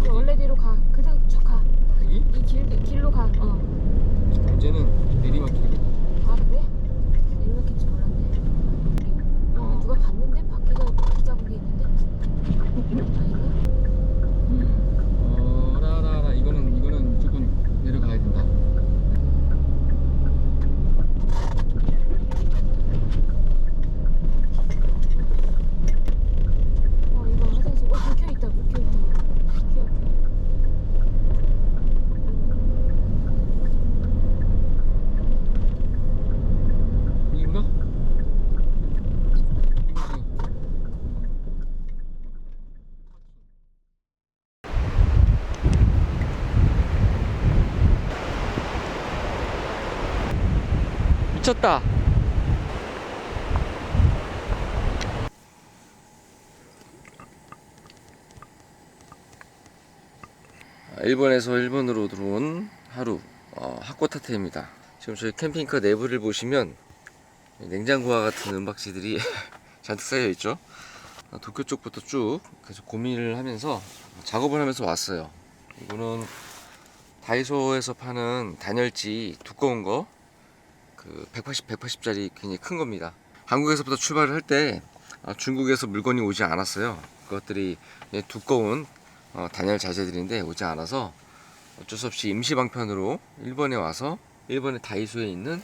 그 원래대로 가. 그대로 쭉 가. 여기? 이 길 길로 가. 어. 이제는 내리막길이고 아 그래? 내리막길지 몰랐네. 아, 어. 누가 갔는데 바퀴가 바퀴 자국이 있는데. 아닌가? 어 라라라 이거는 이거는 무조건 내려가야 된다 어 이거 화장실. 어 불켜 있다. 불켜 있다. 켜 켜. 여긴가? 이거지 미쳤다 일본에서 일본으로 들어온 하루 어, 하코타테입니다. 지금 저희 캠핑카 내부를 보시면 냉장고와 같은 은박지들이 잔뜩 쌓여 있죠. 어, 도쿄 쪽부터 쭉 계속 고민을 하면서 작업을 하면서 왔어요. 이거는 다이소에서 파는 단열지 두꺼운 거, 그 180, 180짜리 굉장히 큰 겁니다. 한국에서부터 출발을 할때 아, 중국에서 물건이 오지 않았어요. 그것들이 두꺼운 어, 단열 자재들인데 오지 않아서 어쩔 수 없이 임시 방편으로 일본에 와서 일본의 다이소에 있는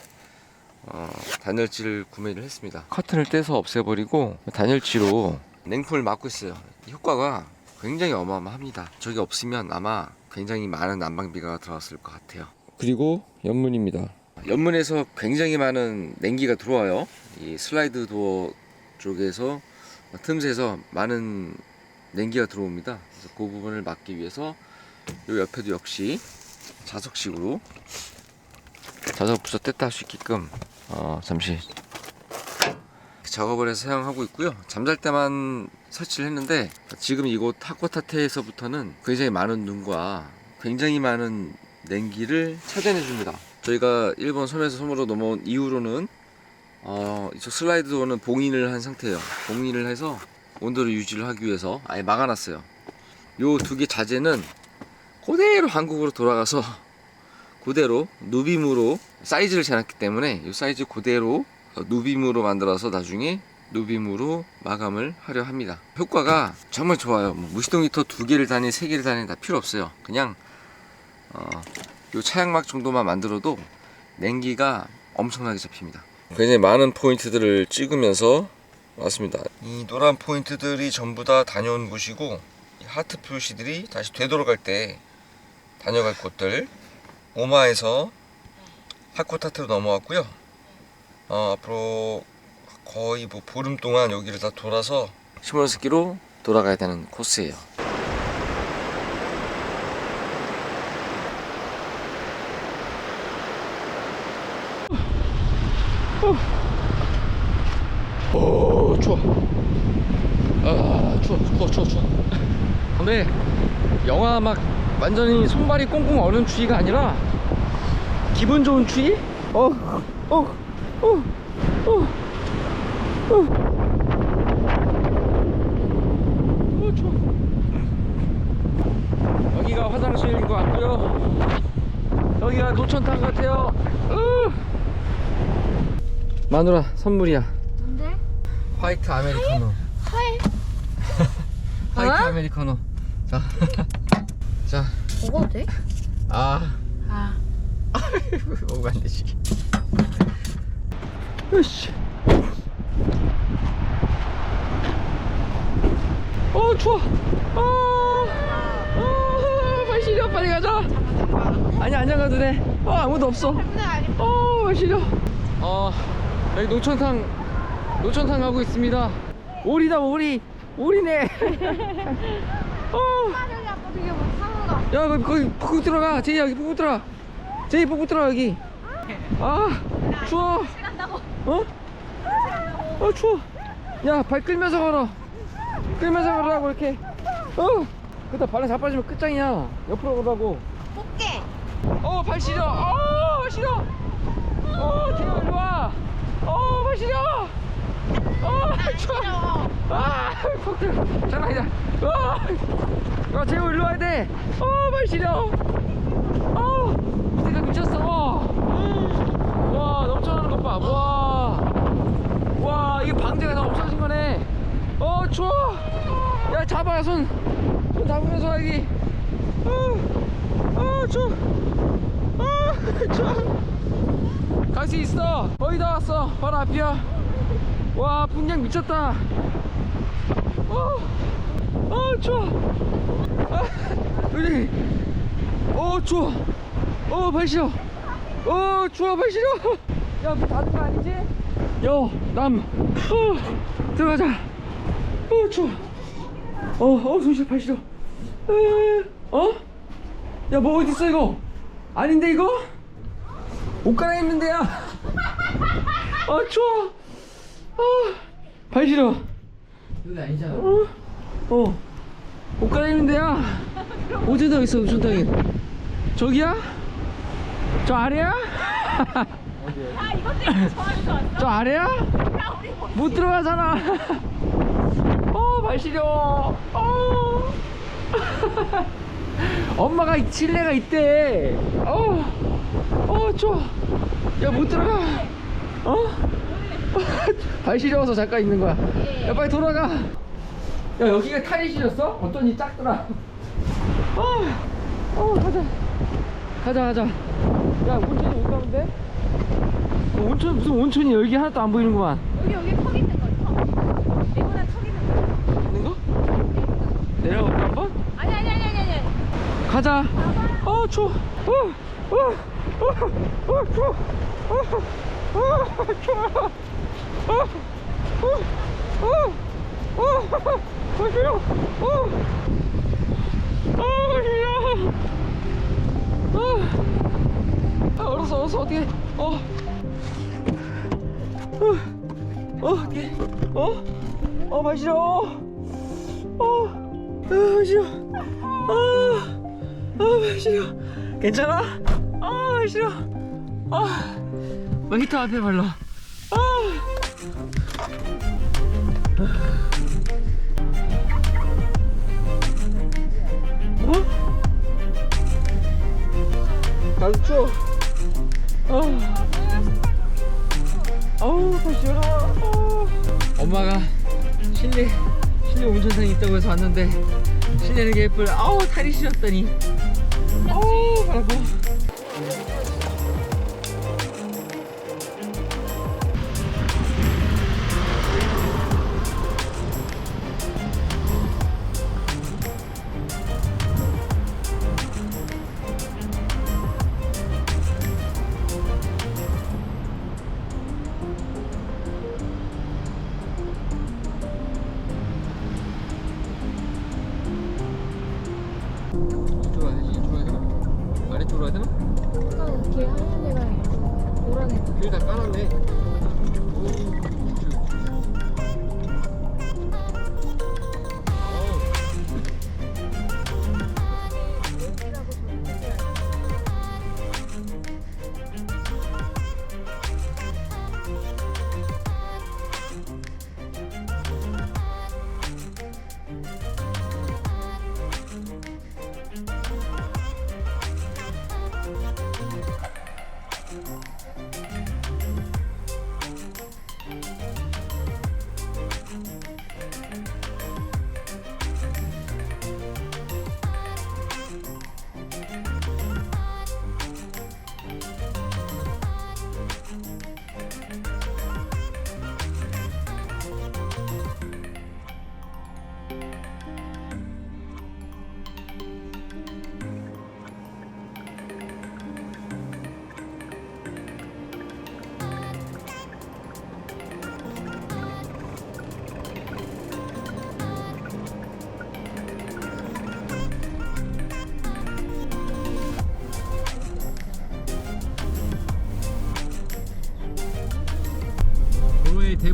어, 단열지를 구매를 했습니다. 커튼을 떼서 없애버리고 단열지로 냉풍을 막고 있어요. 이 효과가 굉장히 어마어마합니다. 저게 없으면 아마 굉장히 많은 난방비가 들어갔을 것 같아요. 그리고 연문입니다. 연문에서 굉장히 많은 냉기가 들어와요. 이 슬라이드 도어 쪽에서 틈새에서 많은 냉기가 들어옵니다. 그래서 그 부분을 막기 위해서 요 옆에도 역시 자석식으로 자석 부서 뗐다 할 수 있게끔 어, 잠시 작업을 해서 사용하고 있고요. 잠잘 때만 설치를 했는데 지금 이곳 하코타테에서부터는 굉장히 많은 눈과 굉장히 많은 냉기를 차단해 줍니다. 저희가 일본 섬에서 섬으로 넘어온 이후로는 어, 이쪽 슬라이드 도어는 봉인을 한 상태예요. 봉인을 해서 온도를 유지를 하기 위해서 아예 막아놨어요. 요 두 개 자재는 그대로 한국으로 돌아가서 그대로 누빔으로 사이즈를 재놨기 때문에 이 사이즈 그대로 누빔으로 만들어서 나중에 누빔으로 마감을 하려 합니다. 효과가 정말 좋아요. 뭐 무시동 히터 두 개를 다니 세 개를 다니 다 필요 없어요. 그냥 어, 요 차양막 정도만 만들어도 냉기가 엄청나게 잡힙니다. 굉장히 많은 포인트들을 찍으면서 왔습니다. 이 노란 포인트들이 전부 다 다녀온 곳이고 이 하트 표시들이 다시 되돌아갈 때 다녀갈 곳들 오마에서 하코타테로 넘어왔고요. 어, 앞으로 거의 뭐 보름 동안 여기를 다 돌아서 시몬스키로 돌아가야 되는 코스예요. 오 추워. 아 추워 추워 추워 추워. 근데 영하 막 완전히 손발이 꽁꽁 얼는 추위가 아니라 기분 좋은 추위? 어, 어, 어, 어, 어. 어. 여기가 화장실인 것 같고요. 여기가 노천탕 같아요. 으. 마누라 선물이야. 화이트 아메리카노. 하이. 화이트 어? 아메리카노. 자, 자, 먹어도 돼? 아. 아. 먹으면 안 되지. 으씨. 어 추워. 아, 아, 발 시려 빨리 가자. 아니 안 가도 돼. 어 아무도 없어. 어, 발 시려. 어 여기 노천탕 노천탕 가고 있습니다. 오리다 오리. 오리네. 어. 저기 아빠 되게 뭐. 야 거기 거기 보고 들어가. 제이 여기 보고 들어가. 제이 보고 들어가 여기. 아 추워. 어? 어 추워. 야 발 끌면서 걸어. 끌면서 걸으라고 이렇게. 어. 그다 발에 자빠지면 끝장이야. 옆으로 걸으라고. 꽃게. 어발 시려. 어발 시려. 어 제이 일로 와 어발 시려 어. 아, 폭들. 장난 아니다. 와, 야, 재호 일로 와야 돼. 어, 말 시려. 어, 밑에가 미쳤어. 와, 넘쳐나는 것 봐. 와, 와, 이게 방제가 다 없어진 거네. 어, 추워. 야, 잡아, 손. 손 잡으면서 가기. 어, 어, 추워. 어, 추워. 갈 수 있어. 거의 다 왔어. 바로 앞이야. 와, 풍경 미쳤다. 어, 어, 추워. 아, 여기. 어, 추워. 어, 발 시려. 어, 추워, 발 시려. 야, 문 닫은 거 아니지? 여, 남. 어, 들어가자. 어, 추워. 어, 어, 손 시려, 발 시려. 에, 어? 야, 뭐 어디 있어 이거? 아닌데 이거? 옷 갈아입는 데야. 아, 추워. 아, 발 시려. 여기 아니잖아. 어? 어. 옷 갈아입는 데야. 어디다 있어, 우천당이? 저기야? 저 아래야? 아 이것 때문에 좋아하는 거 같아. 저 아래야? 뭐못 들어가잖아. 어, 발 시려. 어. 엄마가 칠레가 있대. 어, 어, 좋아. 야, 못 들어가. 어? 발 시려워서 잠깐 있는 거야. 야, 빨리 돌아가. 야, 여기가 탈이 시렸어? 어쩐지 작더라. 어, 어, 가자. 가자, 가자. 야, 온천이 못 가는데? 어, 온천, 무슨 온천이 여기 하나도 안 보이는구만. 여기 여기 턱 있는 거 턱. 네모난 턱 있는 거. 있는 거? 내려갈까 한번? 아니 아니 아니 아니 아니. 가자. 어 추워. 어, 어, 어, 어 추워. 어, 어 추워. 어, 어, 어, 어, 어 추워. 어, 어 추워. 어, 아 얼었어 얼었어 어떻게? 어, 어, 어 어떻게? 어, 어 마시러. 어, 아 싫어. 아, 아 싫어. 괜찮아? 아 싫어. 아, 뭐 히터 앞에 발라. 아. 어? 아. 아우, 더 시원하다. 아. 엄마가 실내 실내 온천장이 있다고 해서 왔는데 실내는 게 예쁠 아우 다리 시렸더니 아우 바라봐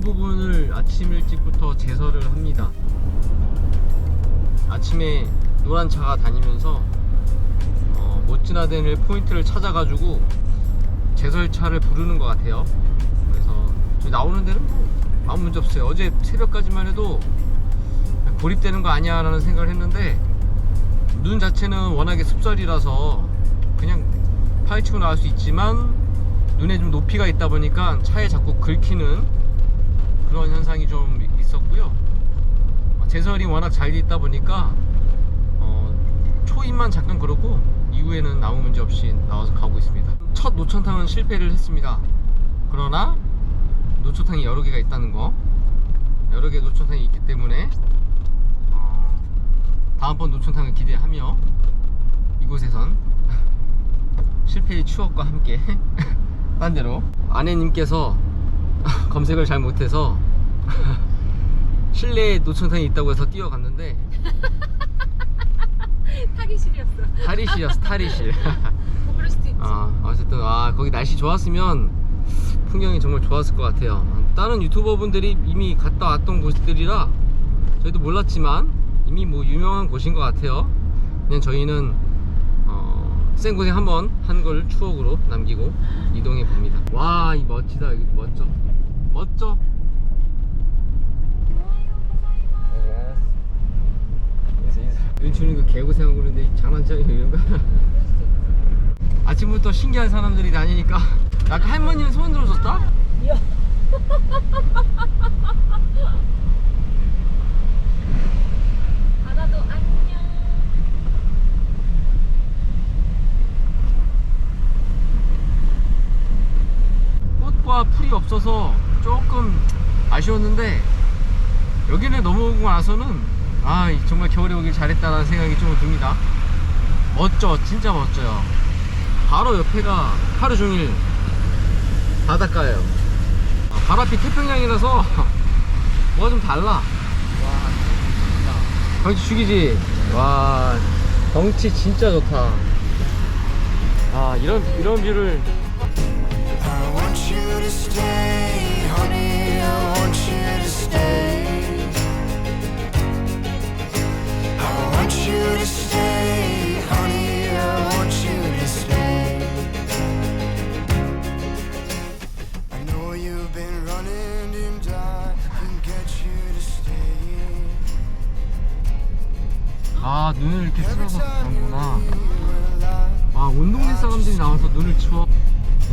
대부분을 아침 일찍부터 제설을 합니다. 아침에 노란 차가 다니면서 어, 못 지나다닐 포인트를 찾아가지고 제설차를 부르는 것 같아요. 그래서 나오는 데는 뭐 아무 문제 없어요. 어제 새벽까지만 해도 고립되는 거 아니야 라는 생각을 했는데 눈 자체는 워낙에 습설이라서 그냥 파헤치고 나갈 수 있지만 눈에 좀 높이가 있다 보니까 차에 자꾸 긁히는 그런 현상이 좀 있었고요. 어, 제설이 워낙 잘돼 있다 보니까 어, 초임만 잠깐 그렇고 이후에는 아무 문제 없이 나와서 가고 있습니다. 첫 노천탕은 실패를 했습니다. 그러나 노천탕이 여러 개가 있다는 거, 여러 개의 노천탕이 있기 때문에 어, 다음번 노천탕을 기대하며 이곳에선 실패의 추억과 함께 딴 데로 아내님께서 검색을 잘 못해서 실내에 노천탕이 있다고 해서 뛰어갔는데 타기실이었어. 탈의실이었어 탈의실 뭐 그럴 수도 있지. 아, 어쨌든 아 거기 날씨 좋았으면 풍경이 정말 좋았을 것 같아요. 다른 유튜버분들이 이미 갔다 왔던 곳들이라 저희도 몰랐지만 이미 뭐 유명한 곳인 것 같아요. 그냥 저희는 어, 생고생 한번 한걸 추억으로 남기고 이동해 봅니다. 와, 이 멋지다. 여기 멋져. 멋져. 윤춘이 그 개고생하고 그러는데 장난쳐요 이런 거. 아침부터 신기한 사람들이 다니니까 아까 할머니는 소원 들어줬다? 바다도 안녕. 꽃과 풀이 없어서 조금 아쉬웠는데 여기를 넘어오고 나서는 아 정말 겨울에 오길 잘했다라는 생각이 좀 듭니다. 멋져 진짜 멋져요. 바로 옆에가 하루 종일 바닷가예요. 아, 바로 앞이 태평양이라서 뭐가 좀 달라. 와 경치 죽이지? 와 경치 진짜 좋다. 아 이런 이런 뷰를 아 눈을 이렇게 you 그런구나 아, 온 동네 사람들이 나와서 눈을 치워.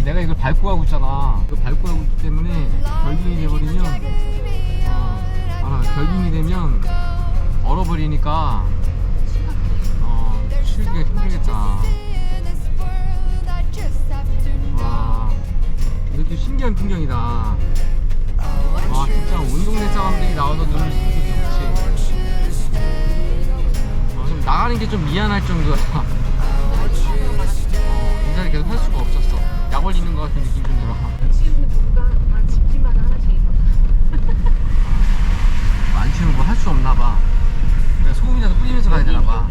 내가 이걸 밟고 가고 있잖아. 버리니까, 어, 치우기가 힘들겠다. 와, 이것도 신기한 풍경이다. 와, 진짜 온 동네 사람들이 나와서 눈을 치우기 좋지. 어, 좀 나가는 게 좀 미안할 정도야. 어, 인사를 계속 할 수가 없었어. 약 올리는 것 같은 느낌 좀 들어. 안 치우는 거 할 수 없나 봐. 소금이라도 뿌리면서 가야 되나 봐.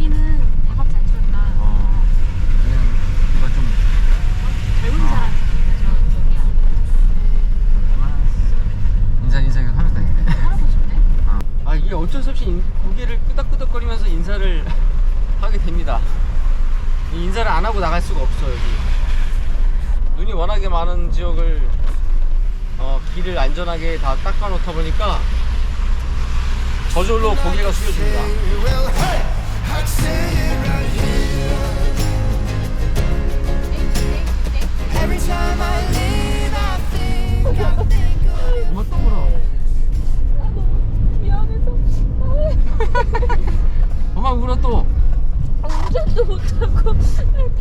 아 어쩔 수 없이 인- 고개를 끄덕끄덕거리면서 인사를 하게 됩니다. 이 인사를 안 하고 나갈 수가 없어 여기. 눈이 워낙에 많은 지역을 어, 길을 안전하게 다 닦아 놓다 보니까 저절로 고개가 숙여집니다. 엄마 또 울어. 미안해서. 엄마 울어 또. 아, 운전도 못하고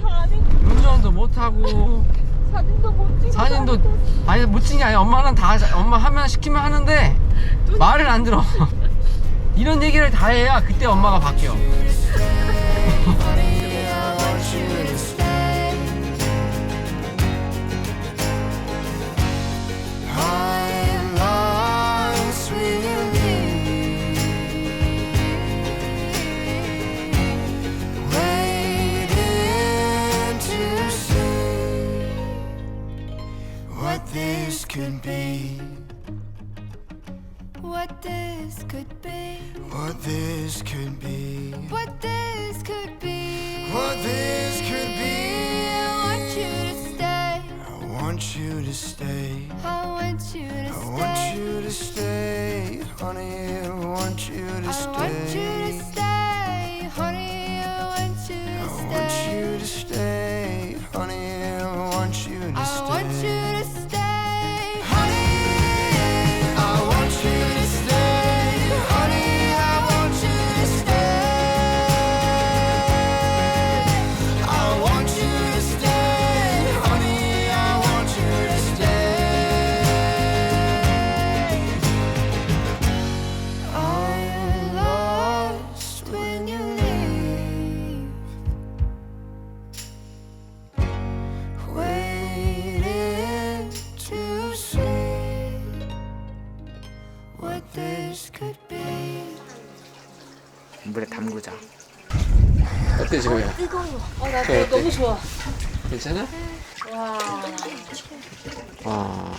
다안 했고 운전도 못하고 사진도 못 찍고 사진도 아니 못 찍냐 아니 엄마는 다 엄마 하면 시키면 하는데 말을 안 들어 이런 얘기를 다 해야 그때 엄마가 바뀌어 want you to stay. I want you to stay. I want you to want stay. you to stay, honey. I want you to I want you to stay. stay, 어때 지금? 뜨거워. 어, 나 어때? 너무 좋아. 괜찮아? 와. 와